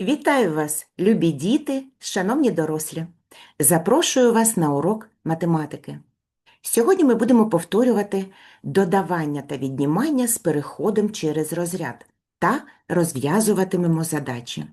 Вітаю вас, любі діти, шановні дорослі. Запрошую вас на урок математики. Сьогодні ми будемо повторювати додавання та віднімання з переходом через розряд та розв'язуватимемо задачі.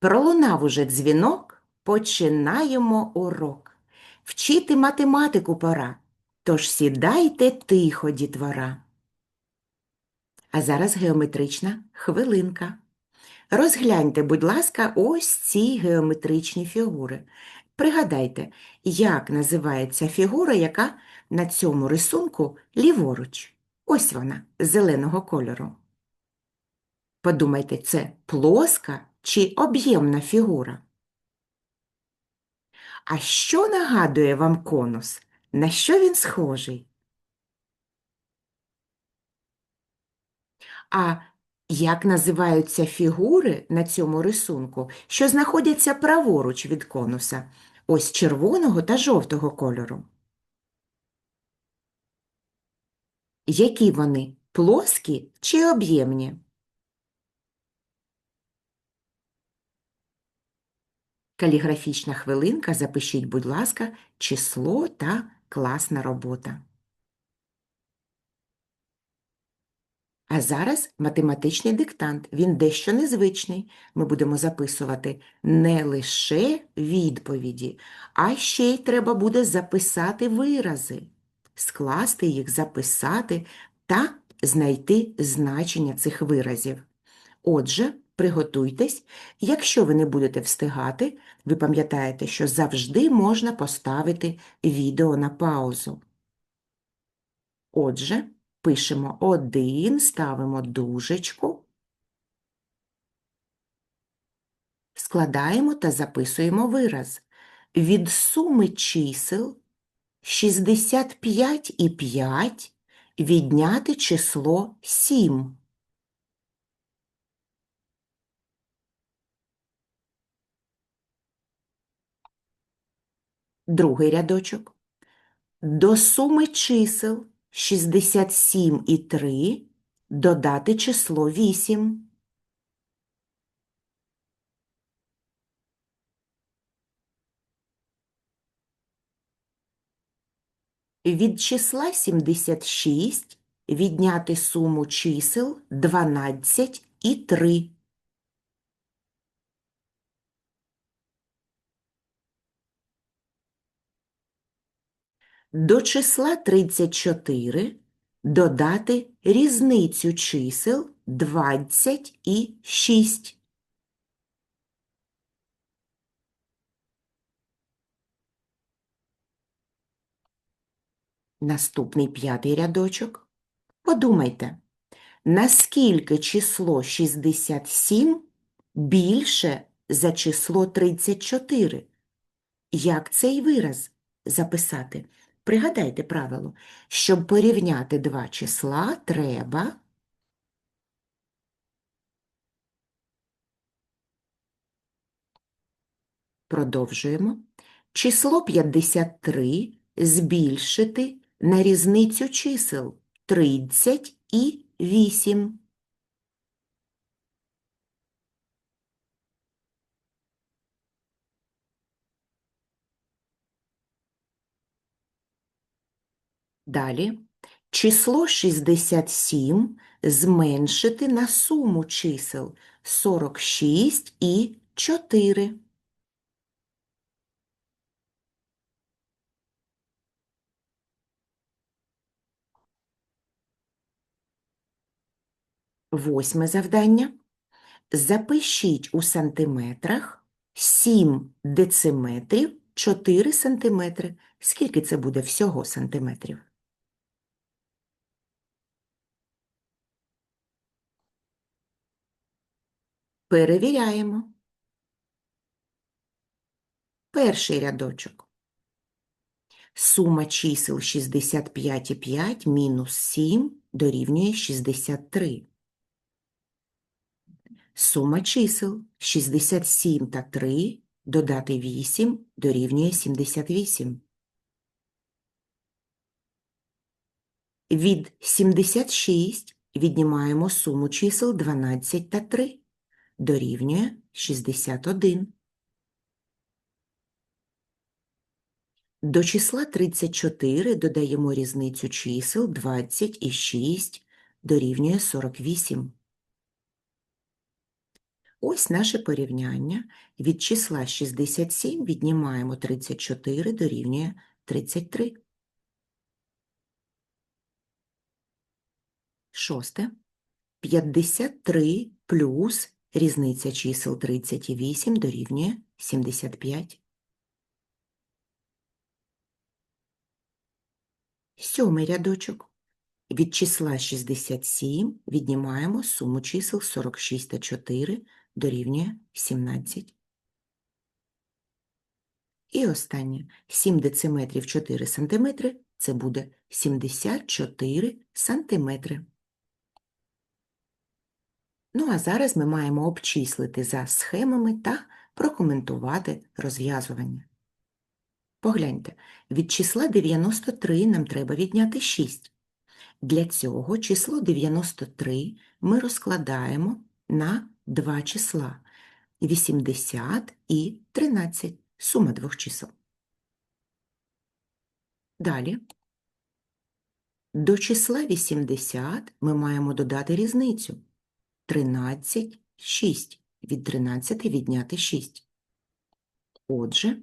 Пролунав уже дзвінок, починаємо урок. Вчити математику пора, тож сідайте тихо, дітвора. А зараз геометрична хвилинка. Розгляньте, будь ласка, ось ці геометричні фігури. Пригадайте, як називається фігура, яка на цьому рисунку ліворуч. Ось вона, зеленого кольору. Подумайте, це плоска чи об'ємна фігура? А що нагадує вам конус? На що він схожий? А як називаються фігури на цьому рисунку, що знаходяться праворуч від конуса, ось червоного та жовтого кольору? Які вони плоскі чи об'ємні? Каліграфічна хвилинка, запишіть, будь ласка, число та класна робота. А зараз математичний диктант. Він дещо незвичний. Ми будемо записувати не лише відповіді, а ще й треба буде записати вирази, скласти їх, записати та знайти значення цих виразів. Отже, приготуйтесь, якщо ви не будете встигати, ви пам'ятаєте, що завжди можна поставити відео на паузу. Отже, пишемо один, ставимо дужечку, складаємо та записуємо вираз. Від суми чисел 65 і 5 відняти число 7. Другий рядочок. До суми чисел 67 і 3 додати число 8. Від числа 76 відняти суму чисел 12 і 3. До числа 34 додати різницю чисел 20 і 6. Наступний п'ятий рядочок. Подумайте, наскільки число 67 більше за число 34? Як цей вираз записати? Пригадайте правило, щоб порівняти два числа, треба продовжуємо. Число 53 збільшити на різницю чисел 30 і 8. Далі число 67 зменшити на суму чисел 46 і 4. Восьме завдання. Запишіть у сантиметрах 7 дециметрів 4 сантиметри. Скільки це буде всього сантиметрів? Перевіряємо. Перший рядочок. Сума чисел 65 і 5 мінус 7 дорівнює 63. Сума чисел 67 та 3 додати 8 дорівнює 78. Від 76 віднімаємо суму чисел 12 та 3. Дорівнює 61. До числа 34 додаємо різницю чисел 20 і 6 дорівнює 48. Ось наше порівняння. Від числа 67 віднімаємо 34 дорівнює 33. Шосте. 53 плюс різниця чисел 38 дорівнює 75. Сьомий рядочок. Від числа 67 віднімаємо суму чисел 46 та 4 дорівнює 17. І останнє 7 дециметрів 4 сантиметри – це буде 74 сантиметри. Ну а зараз ми маємо обчислити за схемами та прокоментувати розв'язування. Погляньте, від числа 93 нам треба відняти 6. Для цього число 93 ми розкладаємо на два числа 80 і 13, сума двох чисел. Далі. До числа 80 ми маємо додати різницю 13, 6. Від 13 відняти 6. Отже,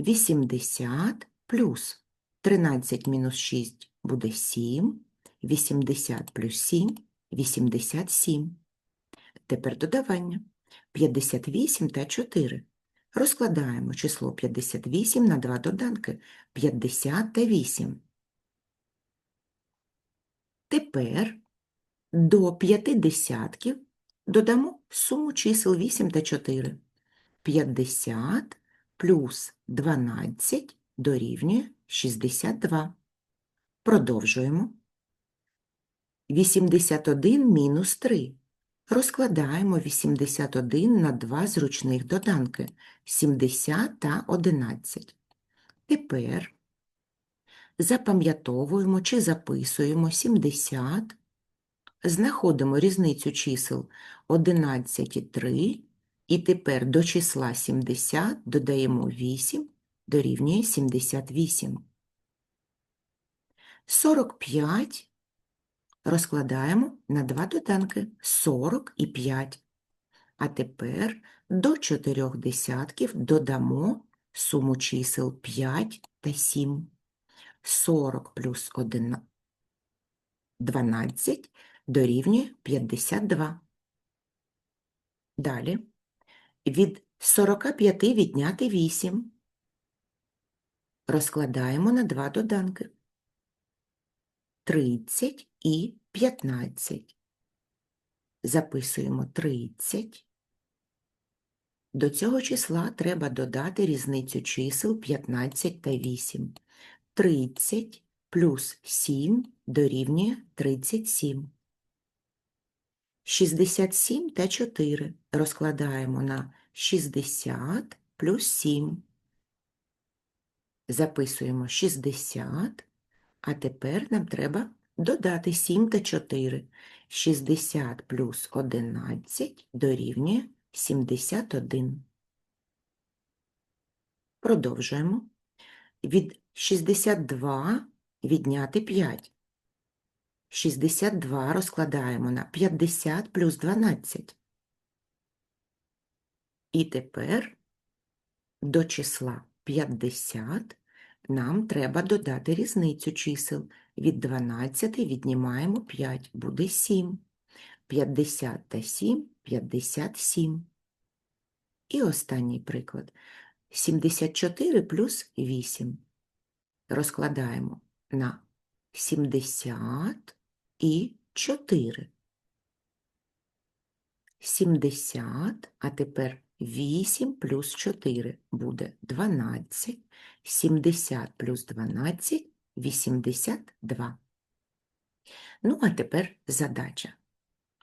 80 плюс 13 мінус 6 буде 7, 80 плюс 7 – 87. Тепер додавання. 58 та 4. Розкладаємо число 58 на два доданки – 50 та 8. Тепер до п'яти десятків додамо суму чисел 8 та 4. 50 плюс 12 дорівнює 62. Продовжуємо. 81 мінус 3. Розкладаємо 81 на два зручних доданки – 70 та 11. Тепер запам'ятовуємо чи записуємо 70, знаходимо різницю чисел 11 і 3, і тепер до числа 70 додаємо 8, дорівнює 78. 45 розкладаємо на два доданки 40 і 5. А тепер до чотирьох десятків додамо суму чисел 5 та 7. 40 плюс 1 12 дорівнює 52. Далі від 45 відняти 8. Розкладаємо на два доданки. 30 і 15. Записуємо 30. До цього числа треба додати різницю чисел 15 та 8. 30 плюс 7 дорівнює 37. 67 та 4 розкладаємо на 60 плюс 7. Записуємо 60, а тепер нам треба додати 7 та 4. 60 плюс 11 дорівнює 71. Продовжуємо. Від 62 відняти 5. 62 розкладаємо на 50 плюс 12. І тепер до числа 50 нам треба додати різницю чисел. Від 12 віднімаємо 5, буде 7. 50 та 7 – 57. І останній приклад. 74 плюс 8. Розкладаємо на 70 і 4. 70, а тепер 8 плюс 4 буде 12. 70 плюс 12 – 82. Ну, а тепер задача.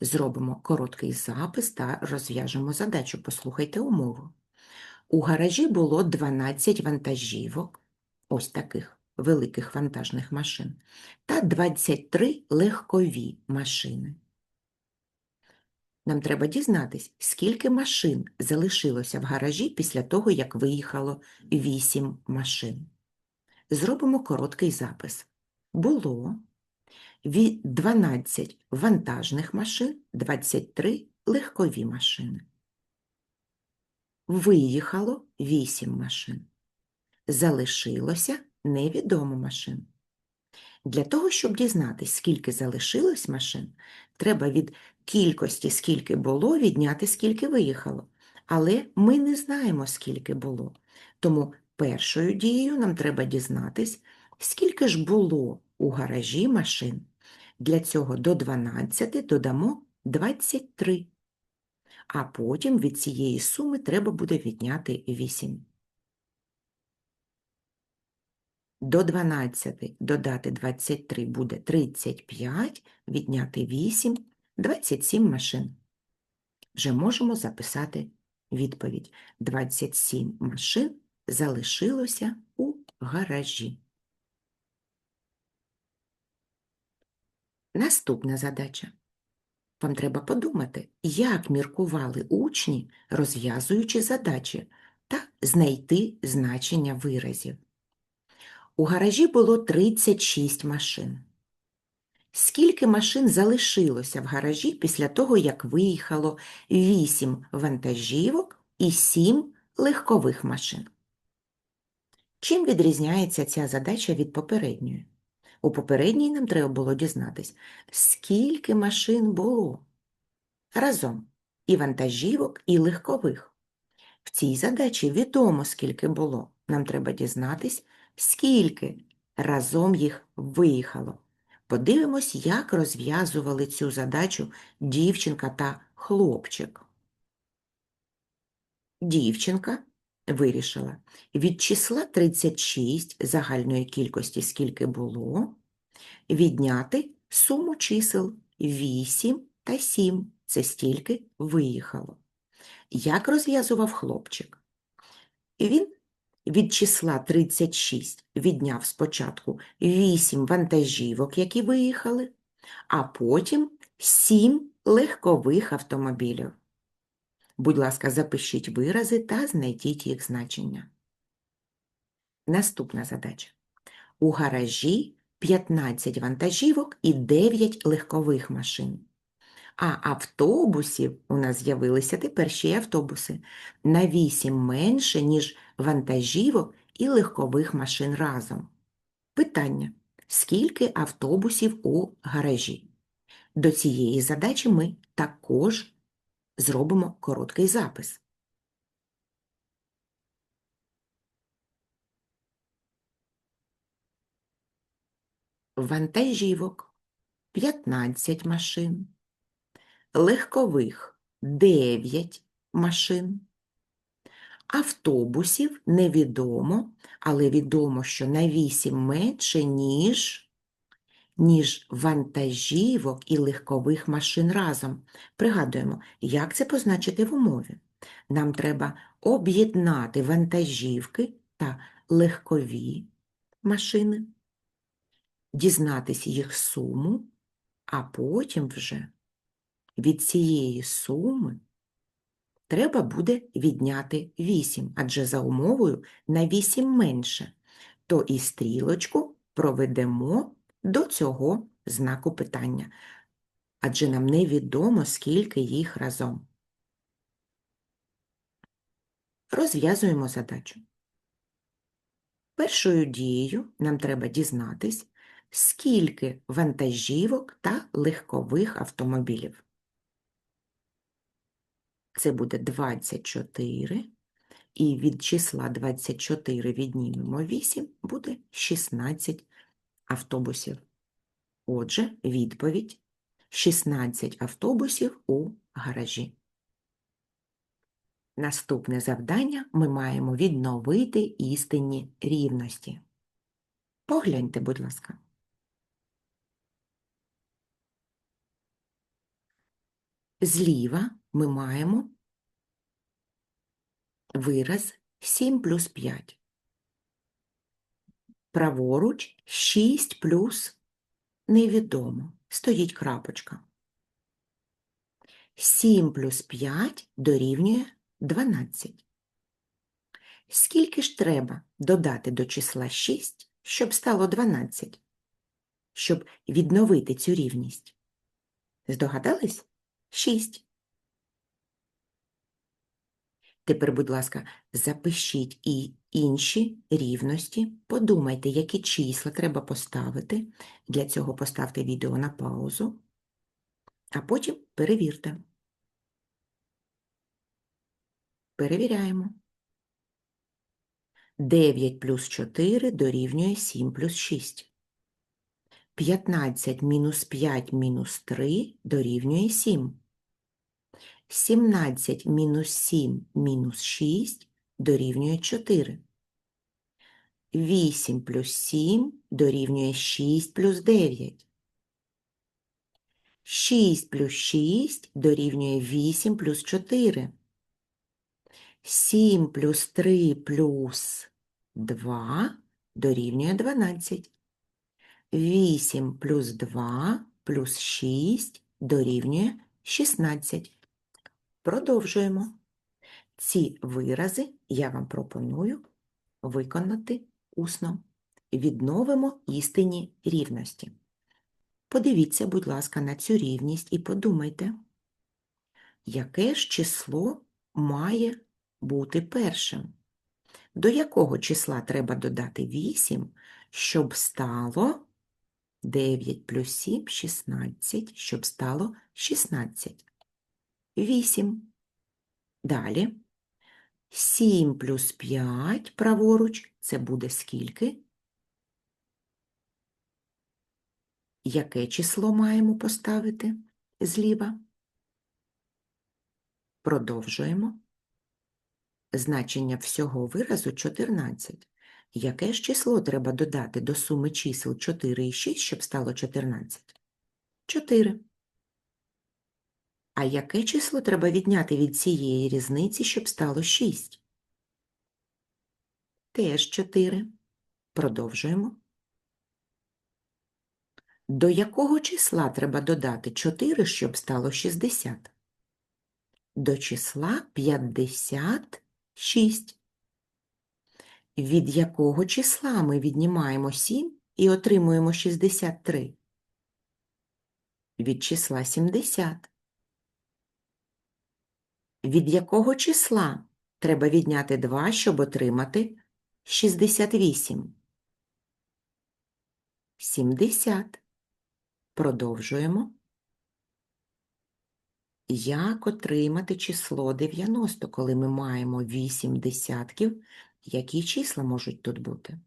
Зробимо короткий запис та розв'яжемо задачу. Послухайте умову. У гаражі було 12 вантажівок, ось таких. Великих вантажних машин та 23 легкові машини. Нам треба дізнатись, скільки машин залишилося в гаражі після того, як виїхало 8 машин. Зробимо короткий запис. Було 12 вантажних машин, 23 легкові машини. Виїхало 8 машин. Залишилося невідомо машин. Для того, щоб дізнатись, скільки залишилось машин, треба від кількості, скільки було, відняти, скільки виїхало. Але ми не знаємо, скільки було. Тому першою дією нам треба дізнатись, скільки ж було у гаражі машин. Для цього до 12 додамо 23. А потім від цієї суми треба буде відняти 8. До 12 додати 23 буде 35, відняти 8, 27 машин. Вже можемо записати відповідь. 27 машин залишилося у гаражі. Наступна задача. Вам треба подумати, як міркували учні, розв'язуючи задачі, та знайти значення виразів. У гаражі було 36 машин. Скільки машин залишилося в гаражі після того, як виїхало 8 вантажівок і 7 легкових машин? Чим відрізняється ця задача від попередньої? У попередній нам треба було дізнатись, скільки машин було разом і вантажівок, і легкових. В цій задачі відомо, скільки було. Нам треба дізнатись, скільки разом їх виїхало. Подивимось, як розв'язували цю задачу дівчинка та хлопчик. Дівчинка вирішила від числа 36 загальної кількості, скільки було, відняти суму чисел 8 та 7. Це стільки виїхало. Як розв'язував хлопчик? Він від числа 36 відняв спочатку 8 вантажівок, які виїхали, а потім 7 легкових автомобілів. Будь ласка, запишіть вирази та знайдіть їх значення. Наступна задача. У гаражі 15 вантажівок і 9 легкових машин. А автобусів у нас з'явилися тепер ще й автобуси на 8 менше, ніж вантажівок і легкових машин разом. Питання. Скільки автобусів у гаражі? До цієї задачі ми також зробимо короткий запис. Вантажівок 15 машин, легкових 9 машин, автобусів невідомо, але відомо, що на 8 менше, ніж, ніж вантажівок і легкових машин разом. Пригадуємо, як це позначити в умові. Нам треба об'єднати вантажівки та легкові машини, дізнатися їх суму, а потім вже від цієї суми треба буде відняти 8, адже за умовою на 8 менше, то і стрілочку проведемо до цього знаку питання, адже нам невідомо, скільки їх разом. Розв'язуємо задачу. Першою дією нам треба дізнатись, скільки вантажівок та легкових автомобілів. Це буде 24, і від числа 24 віднімемо 8, буде 16 автобусів. Отже, відповідь 16 автобусів у гаражі. Наступне завдання ми маємо відновити істинні рівності. Погляньте, будь ласка. Зліва ми маємо вираз 7 плюс 5. Праворуч 6 плюс невідомо. Стоїть крапочка. 7 плюс 5 дорівнює 12. Скільки ж треба додати до числа 6, щоб стало 12? Щоб відновити цю рівність? Здогадались? 6. Тепер, будь ласка, запишіть і інші рівності. Подумайте, які числа треба поставити. Для цього поставте відео на паузу, а потім перевірте. Перевіряємо. 9 плюс 4 дорівнює 7 плюс 6. 15 мінус 5 мінус 3 дорівнює 7. 17 мінус 7 мінус 6 дорівнює 4. 8 плюс 7 дорівнює 6 плюс 9. 6 плюс 6 дорівнює 8 плюс 4. 7 плюс 3 плюс 2 дорівнює 12. 8 плюс 2 плюс 6 дорівнює 16. Продовжуємо. Ці вирази я вам пропоную виконати усно. Відновимо істинні рівності. Подивіться, будь ласка, на цю рівність і подумайте, яке ж число має бути першим? До якого числа треба додати 8, щоб стало 9 плюс 7 – 16, щоб стало 16? 8. Далі. 7 плюс 5 праворуч – це буде скільки? Яке число маємо поставити зліва? Продовжуємо. Значення всього виразу 14. Яке ж число треба додати до суми чисел 4 і 6, щоб стало 14? 4. А яке число треба відняти від цієї різниці, щоб стало 6? Теж 4. Продовжуємо. До якого числа треба додати 4, щоб стало 60? До числа 56. Від якого числа ми віднімаємо 7 і отримуємо 63? Від числа 70. Від якого числа треба відняти 2, щоб отримати 68? 70. Продовжуємо. Як отримати число 90, коли ми маємо 8 десятків? Які числа можуть тут бути?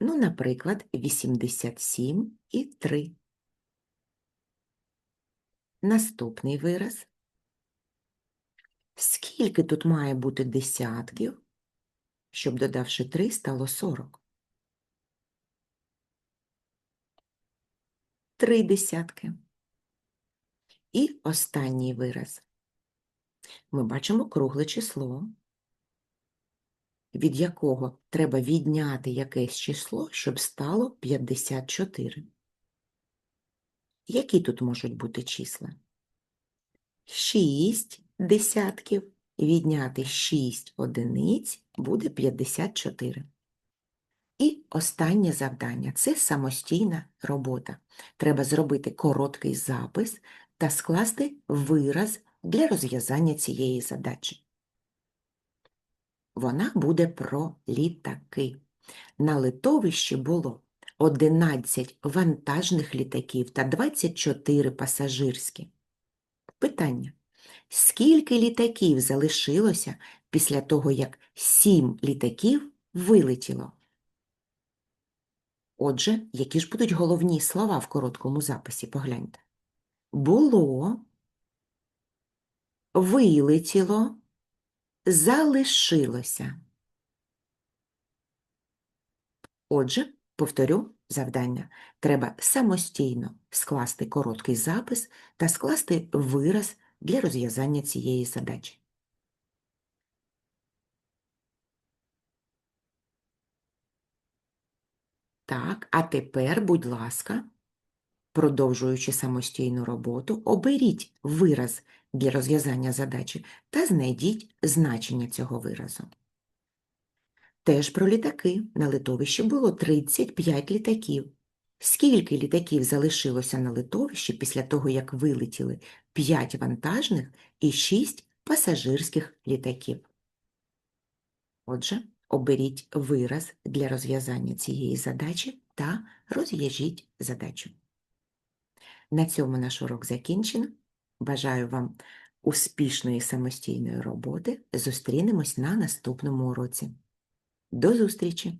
Ну, наприклад, 87 і 3. Наступний вираз. Скільки тут має бути десятків, щоб, додавши 3, стало 40? Три десятки. І останній вираз. Ми бачимо кругле число, від якого треба відняти якесь число, щоб стало 54. Які тут можуть бути числа? 6 десятків. Відняти 6 одиниць буде 54. І останнє завдання – це самостійна робота. Треба зробити короткий запис та скласти вираз для розв'язання цієї задачі. Вона буде про літаки. На литовищі було 11 вантажних літаків та 24 пасажирські. Питання. Скільки літаків залишилося після того, як 7 літаків вилетіло? Отже, які ж будуть головні слова в короткому записі, погляньте. Було, вилетіло, залишилося. Отже, повторю завдання. Треба самостійно скласти короткий запис та скласти вираз для розв'язання цієї задачі. Так, а тепер, будь ласка, продовжуючи самостійну роботу, оберіть вираз для розв'язання задачі та знайдіть значення цього виразу. Теж про літаки. На литовищі було 35 літаків. Скільки літаків залишилося на литовищі після того, як вилетіли 5 вантажних і 6 пасажирських літаків? Отже, оберіть вираз для розв'язання цієї задачі та розв'яжіть задачу. На цьому наш урок закінчено. Бажаю вам успішної самостійної роботи. Зустрінемось на наступному уроці. До зустрічі!